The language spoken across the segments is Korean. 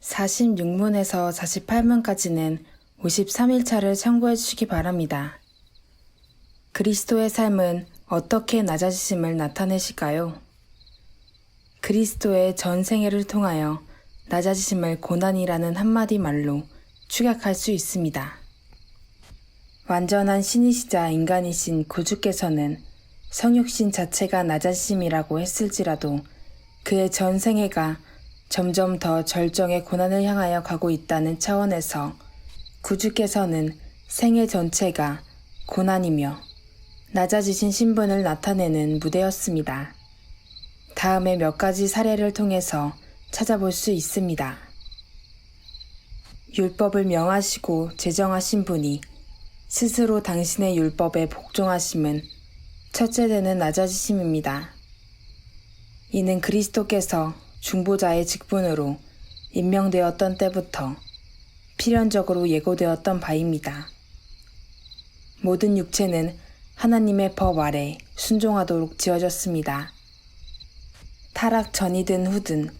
46문에서 48문까지는 53일차를 참고해 주시기 바랍니다. 그리스도의 삶은 어떻게 낮아지심을 나타내실까요? 그리스도의 전 생애를 통하여 낮아지심을 고난이라는 한마디 말로 축약할 수 있습니다. 완전한 신이시자 인간이신 구주께서는 성육신 자체가 낮아심이라고 했을지라도 그의 전 생애가 점점 더 절정의 고난을 향하여 가고 있다는 차원에서 구주께서는 생애 전체가 고난이며 낮아지신 신분을 나타내는 무대였습니다. 다음에 몇 가지 사례를 통해서 찾아볼 수 있습니다. 율법을 명하시고 제정하신 분이 스스로 당신의 율법에 복종하심은 첫째 되는 낮아지심입니다. 이는 그리스도께서 중보자의 직분으로 임명되었던 때부터 필연적으로 예고되었던 바입니다. 모든 육체는 하나님의 법 아래 순종하도록 지어졌습니다. 타락 전이든 후든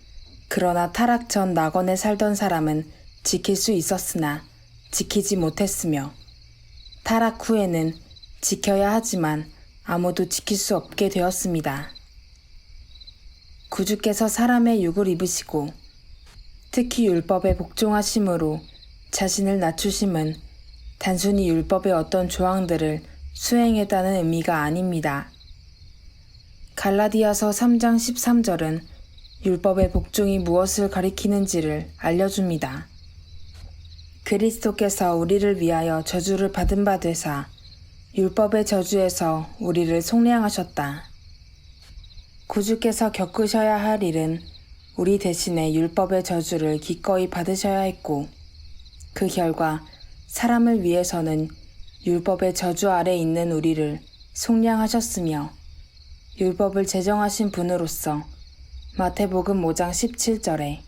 그러나 타락 전 낙원에 살던 사람은 지킬 수 있었으나 지키지 못했으며 타락 후에는 지켜야 하지만 아무도 지킬 수 없게 되었습니다. 구주께서 사람의 육을 입으시고 특히 율법에 복종하심으로 자신을 낮추심은 단순히 율법의 어떤 조항들을 수행했다는 의미가 아닙니다. 갈라디아서 3장 13절은 율법의 복종이 무엇을 가리키는지를 알려줍니다. 그리스도께서 우리를 위하여 저주를 받은 바 되사 율법의 저주에서 우리를 속량하셨다. 구주께서 겪으셔야 할 일은 우리 대신에 율법의 저주를 기꺼이 받으셔야 했고 그 결과 사람을 위해서는 율법의 저주 아래 있는 우리를 속량하셨으며 율법을 제정하신 분으로서 마태복음 5장 17절에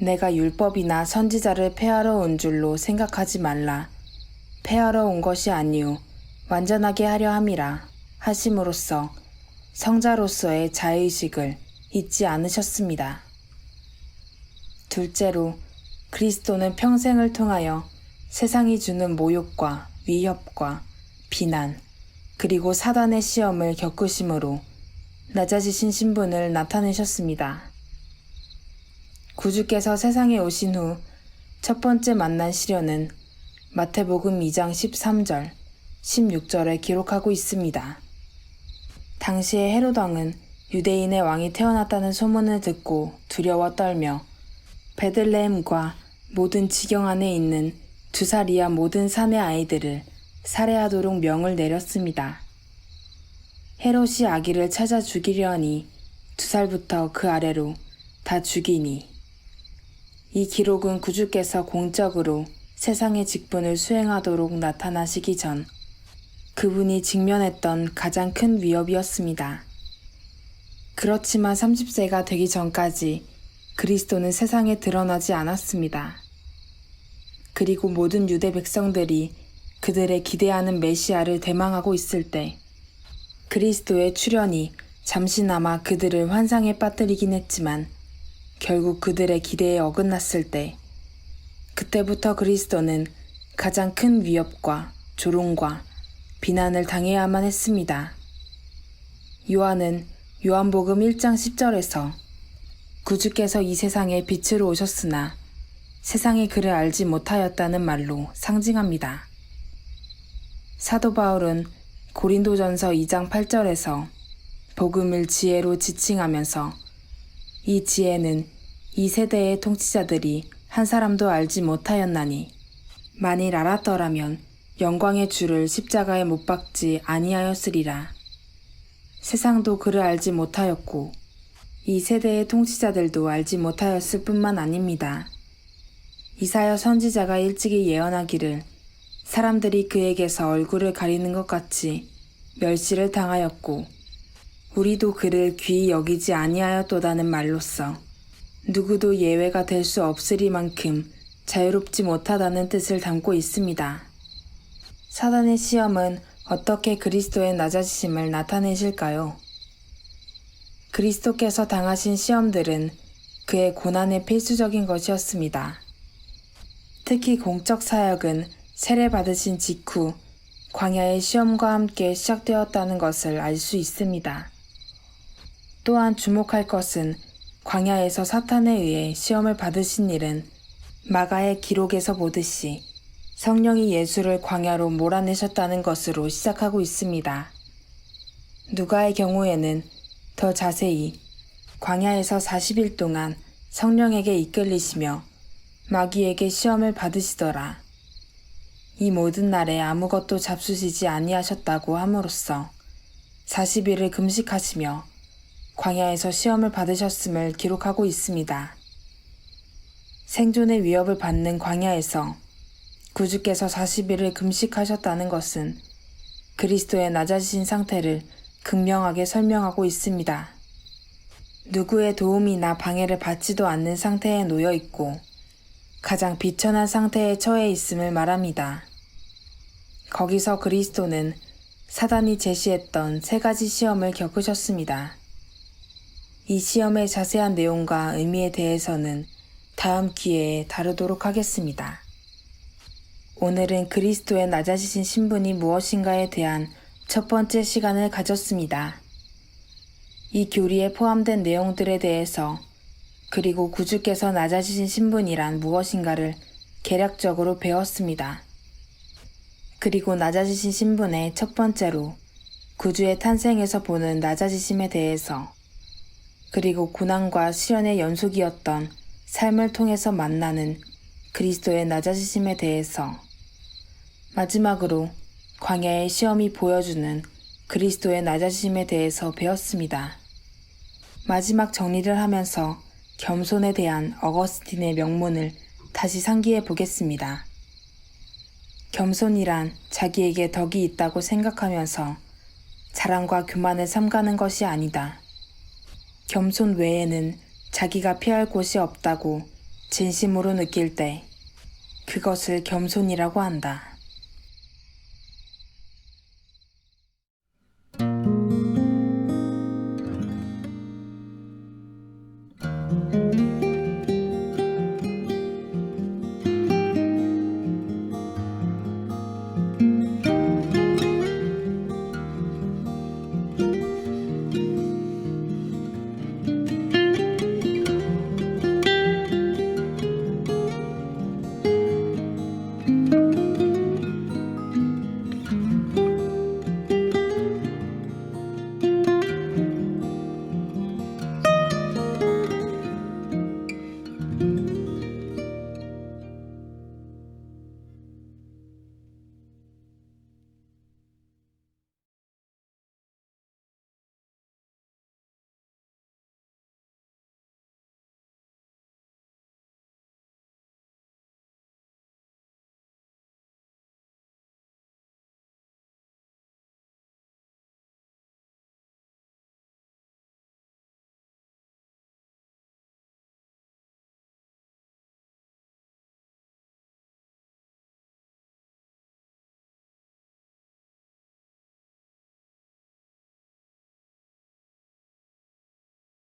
내가 율법이나 선지자를 폐하러 온 줄로 생각하지 말라. 폐하러 온 것이 아니요 완전하게 하려 함이라 하심으로써 성자로서의 자의식을 잊지 않으셨습니다. 둘째로 그리스도는 평생을 통하여 세상이 주는 모욕과 위협과 비난, 그리고 사단의 시험을 겪으심으로 낮아지신 신분을 나타내셨습니다. 구주께서 세상에 오신 후 첫 번째 만난 시련은 마태복음 2장 13절, 16절에 기록하고 있습니다. 당시에 헤로당은 유대인의 왕이 태어났다는 소문을 듣고 두려워 떨며 베들레헴과 모든 지경 안에 있는 두 살 이하 모든 산의 아이들을 살해하도록 명을 내렸습니다. 헤롯이 아기를 찾아 죽이려니 두 살부터 그 아래로 다 죽이니 이 기록은 구주께서 공적으로 세상의 직분을 수행하도록 나타나시기 전 그분이 직면했던 가장 큰 위협이었습니다. 그렇지만 30세가 되기 전까지 그리스도는 세상에 드러나지 않았습니다. 그리고 모든 유대 백성들이 그들의 기대하는 메시아를 대망하고 있을 때 그리스도의 출현이 잠시나마 그들을 환상에 빠뜨리긴 했지만 결국 그들의 기대에 어긋났을 때 그때부터 그리스도는 가장 큰 위협과 조롱과 비난을 당해야만 했습니다. 요한은 요한복음 1장 10절에서 구주께서 이 세상에 빛으로 오셨으나 세상이 그를 알지 못하였다는 말로 상징합니다. 사도 바울은 고린도전서 2장 8절에서 복음을 지혜로 지칭하면서 이 지혜는 이 세대의 통치자들이 한 사람도 알지 못하였나니 만일 알았더라면 영광의 주를 십자가에 못 박지 아니하였으리라. 세상도 그를 알지 못하였고 이 세대의 통치자들도 알지 못하였을 뿐만 아닙니다. 이사여 선지자가 일찍이 예언하기를 사람들이 그에게서 얼굴을 가리는 것 같이 멸시를 당하였고 우리도 그를 귀히 여기지 아니하였도다는 말로써 누구도 예외가 될 수 없으리만큼 자유롭지 못하다는 뜻을 담고 있습니다. 사단의 시험은 어떻게 그리스도의 낮아지심을 나타내실까요? 그리스도께서 당하신 시험들은 그의 고난의 필수적인 것이었습니다. 특히 공적 사역은 세례 받으신 직후 광야의 시험과 함께 시작되었다는 것을 알 수 있습니다. 또한 주목할 것은 광야에서 사탄에 의해 시험을 받으신 일은 마가의 기록에서 보듯이 성령이 예수를 광야로 몰아내셨다는 것으로 시작하고 있습니다. 누가의 경우에는 더 자세히 광야에서 40일 동안 성령에게 이끌리시며 마귀에게 시험을 받으시더라. 이 모든 날에 아무것도 잡수시지 아니하셨다고 함으로써 40일을 금식하시며 광야에서 시험을 받으셨음을 기록하고 있습니다. 생존의 위협을 받는 광야에서 구주께서 40일을 금식하셨다는 것은 그리스도의 낮아지신 상태를 극명하게 설명하고 있습니다. 누구의 도움이나 방해를 받지도 않는 상태에 놓여 있고 가장 비천한 상태에 처해 있음을 말합니다. 거기서 그리스도는 사단이 제시했던 세 가지 시험을 겪으셨습니다. 이 시험의 자세한 내용과 의미에 대해서는 다음 기회에 다루도록 하겠습니다. 오늘은 그리스도의 낮아지신 신분이 무엇인가에 대한 첫 번째 시간을 가졌습니다. 이 교리에 포함된 내용들에 대해서 그리고 구주께서 낮아지신 신분이란 무엇인가를 개략적으로 배웠습니다. 그리고 낮아지신 신분의 첫 번째로 구주의 탄생에서 보는 낮아지심에 대해서 그리고 고난과 시련의 연속이었던 삶을 통해서 만나는 그리스도의 낮아지심에 대해서 마지막으로 광야의 시험이 보여주는 그리스도의 낮아지심에 대해서 배웠습니다. 마지막 정리를 하면서 겸손에 대한 어거스틴의 명문을 다시 상기해 보겠습니다. 겸손이란 자기에게 덕이 있다고 생각하면서 자랑과 교만을 삼가는 것이 아니다. 겸손 외에는 자기가 피할 곳이 없다고 진심으로 느낄 때 그것을 겸손이라고 한다.